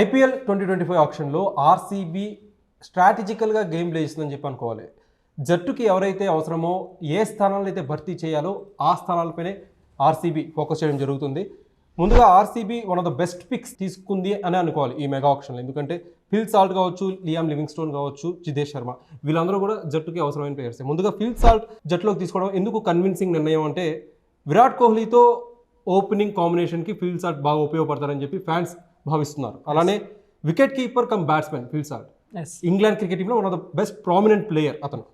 I P L twenty twenty five ఆప్షన్లో RCB స్ట్రాటజికల్గా game play చేస్తుందని చెప్పి అనుకోవాలి. జట్టుకి ఎవరైతే అవసరమో ఏ స్థానాలను అయితే భర్తీ చేయాలో ఆ స్థానాలపైనే ఆర్సీబీ ఫోకస్ చేయడం జరుగుతుంది. ముందుగా R C B one of the best picks తీసుకుంది అని అనుకోవాలి ఈ మెగా ఆప్షన్లో ఎందుకంటే ఫిల్ సాల్ట్ కావచ్చు లియామ్ లివింగ్ స్టోన్ కావచ్చు జిదేష్ శర్మ వీళ్ళందరూ కూడా జట్టుకి అవసరమైన ప్లేయర్స్ ముందుగా ఫిల్ సాల్ట్ జట్టులోకి తీసుకోవడం ఎందుకు కన్విన్సింగ్ నిర్ణయం అంటే విరాట్ కోహ్లీతో ఓపెనింగ్ కాంబినేషన్కి ఫీల్డ్ సాల్ట్ బాగా ఉపయోగపడతారని చెప్పి ఫ్యాన్స్ భావిస్తున్నారు. అలానే wicket keeper cum batsmen as England cricket టీంలో one of the best prominent player అతను.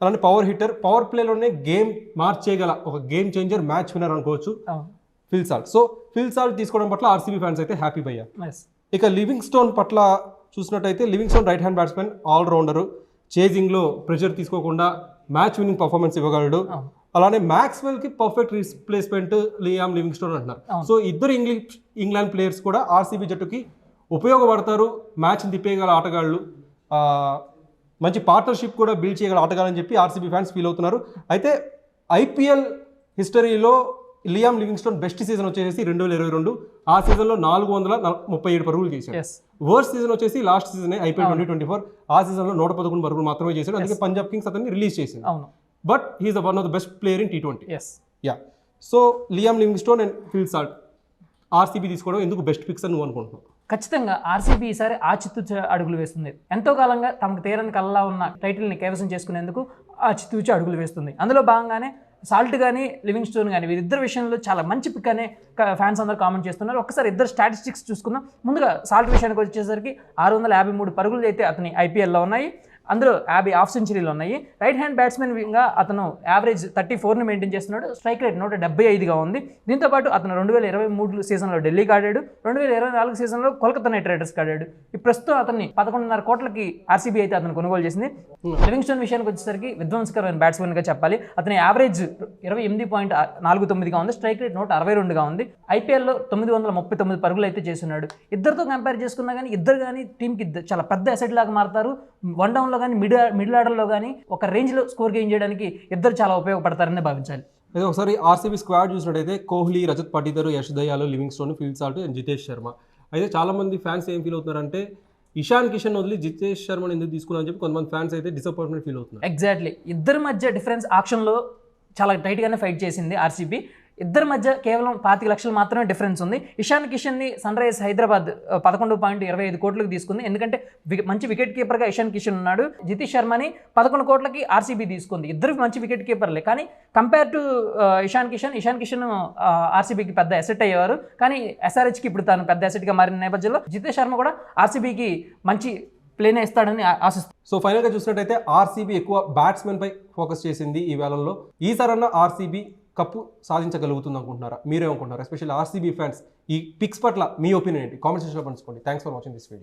అలానే పవర్ హిట్టర్ పవర్ ప్లేలోనే గేమ్ మార్చేయగల ఒక గేమ్ చేంజర్ మ్యాచ్ విన్నర్ అనుకోవచ్చు Phil Salt so Phil Salt తీసుకోవడం పట్ల ఆర్సీబీ ఫ్యాన్స్ అయితే హ్యాపీ ఎస్ ఇక లివింగ్ స్టోన్ పట్ల చూసినట్టయితే Livingstone right hand batsmen allrounder చేజింగ్లో pressure తీసుకోకుండా మ్యాచ్ విన్నింగ్ పర్ఫార్మెన్స్ ఇవ్వగలడు. అలానే మ్యాక్స్వెల్కి perfect replacement Liam Livingstone అంటున్నారు. సో ఇద్దరు ఇంగ్లీష్ ఇంగ్లాండ్ ప్లేయర్స్ కూడా ఆర్సీబీ జట్టుకి ఉపయోగపడతారు. మ్యాచ్ని తిప్పేయగల ఆటగాళ్ళు. ఆ, మంచి పార్ట్నర్షిప్ కూడా బిల్డ్ చేయగల ఆటగాళ్ళని చెప్పి ఆర్సీబీ ఫ్యాన్స్ ఫీల్ అవుతున్నారు. అయితే ఐపీఎల్ హిస్టరీలో Liam Livingstone best season వచ్చేసి రెండు వేల ఇరవై రెండు. ఆ సీజన్లో నాలుగు వందల ముప్పై ఏడు పరుగులు చేశాడు ఎస్ వర్స్ట్ సీజన్ వచ్చేసి last season I P L twenty twenty four ఆ సీజన్లో నూట పదకొండు పరుగులు మాత్రమే చేశాడు. అందుకే పంజాబ్ కింగ్స్ అతన్ని రిలీజ్ చేసింది అవును. But he is one of the best player in T twenty yes ya so Liam Livingstone and Phil Salt R C B తీసుకోవడం ఎందుకు బెస్ట్ పిక్స్ అని నువ్వు అనుకుంటున్నావు? ఖచ్చితంగా ఆర్సీబీ ఈసారి ఆచితూచ అడుగులు వేస్తుంది. ఎంతో కాలంగా తమకు తీరని కల్లా ఉన్న టైటిల్ని కైవసం చేసుకునేందుకు ఆచితూచి అడుగులు వేస్తుంది. అందులో భాగంగానే సాల్ట్ కానీ లివింగ్ స్టోన్ కానీ వీరిద్దరు విషయంలో చాలా మంచి పిక్ అనే ఫ్యాన్స్ అందరూ కామెంట్ చేస్తున్నారు. ఒకసారి ఇద్దరు స్టాటిస్టిక్స్ చూసుకుందాం. ముందుగా సాల్ట్ విషయానికి వచ్చేసరికి ఆరు వందల యాభై మూడు పరుగులు అయితే అతని ఐపీఎల్లో ఉన్నాయి. అందులో యాభై హాఫ్ సెంచరీలు ఉన్నాయి. రైట్ హ్యాండ్ బ్యాట్స్మెన్గా అతను యావరేజ్ థర్టీ ఫోర్ని మెయింటైన్ చేస్తున్నాడు. స్ట్రైక్ రేట్ నూట డెబ్బై ఐదుగా ఉంది. దీంతో పాటు అతను రెండు వేల ఇరవై మూడు సీజన్లో ఢిల్లీకి ఆడాడు. రెండు వేల ఇరవై నాలుగు సీజన్లో కోల్కతా నైట్ రైడర్స్కి ఆడాడు. ఈ ప్రస్తుతం అతన్ని పదకొండున్నర కోట్లకి ఆర్సీబీ అయితే అతను కొనుగోలు చేసింది. లివింగ్స్టోన్ విషయానికి వచ్చేసరికి విధ్వంసకరమైన బ్యాట్స్మెన్గా చెప్పాలి. అతని యావరేజ్ ఇరవై ఎనిమిది పాయింట్ నాలుగు తొమ్మిదిగా ఉంది. స్ట్రైక్ రేట్ నూట అరవై రెండుగా ఉంది. ఐపీఎల్లో తొమ్మిది వందల ముప్పై తొమ్మిది పరుగులు అయితే చేస్తున్నాడు. ఇద్దరితో కంపేర్ చేసుకున్నా కానీ ఇద్దరు కానీ టీంకి చాలా పెద్ద అసెట్ లాగా మారుతారు. వన్ డౌన్ డౌన్లో కానీ మిడ్ మిడిల్ ఆర్డర్లో కానీ ఒక రేంజ్లో స్కోర్ గెయిన్ చేయడానికి ఇద్దరు చాలా ఉపయోగపడతారని భావించాలి. అయితే ఒకసారి ఆర్సీబీ స్క్వాడ్ చూసినట్టయితే Kohli Rajat Patidar Yash Dayal Livingstone Phil Salt and Jitesh Sharma. అయితే చాలా మంది ఫ్యాన్స్ ఏం ఫీల్ అవుతున్నారంటే ఇషాన్ కిషన్ వదిలి జితేష్ శర్మని ఎందుకు తీసుకున్నారని చెప్పి కొంతమంది ఫ్యాన్స్ అయితే డిసప్పాయింట్మెంట్ ఫీల్ అవుతున్నారు. ఎగ్జాక్ట్లీ ఇద్దరి మధ్య డిఫరెన్స్ ఆక్షన్లో చాలా టైట్గానే ఫైట్ చేసింది ఆర్సీబీ. ఇద్దరి మధ్య కేవలం పాతిక లక్షలు మాత్రమే డిఫరెన్స్ ఉంది. ఇషాన్ కిషన్ని సన్ రైజ్ హైదరాబాద్ పదకొండు పాయింట్ ఇరవై ఐదు కోట్లకు తీసుకుంది. ఎందుకంటే వి- మంచి వికెట్ కీపర్గా ఇషాన్ కిషన్ ఉన్నాడు. జితేష్ శర్మని పదకొండు కోట్లకి ఆర్సీబీ తీసుకుంది. ఇద్దరు మంచి వికెట్ కీపర్లే. కానీ కంపేర్ టు ఇషాన్ కిషన్ ఇషాన్ కిషన్ ఆర్సీబీకి పెద్ద అసెట్ అయ్యేవారు. కానీ ఎస్ఆర్హెచ్కి ఇప్పుడు తాను పెద్ద అసెట్గా మారిన నేపథ్యంలో జితేష్ శర్మ కూడా ఆర్సీబీకి మంచి ప్లేనే ఇస్తాడని ఆశిస్తాను సో ఫైనల్గా చూసినట్టయితే ఆర్సీబీ ఎక్కువ బ్యాట్స్మెన్ పై ఫోకస్ చేసింది ఈ వేళల్లో. ఈసారన్నా ఆర్సీబీ కప్పు సాధించగలుగుతుంది అనుకుంటున్నారా మీరేమనుకుంటున్నారు especially R C B fans ఈ పిక్స్ పట్ల మీ ఒపీనియన్ ఏంటి? కామెంట్ సెక్షన్లో పంచుకోండి. Thanks for watching this video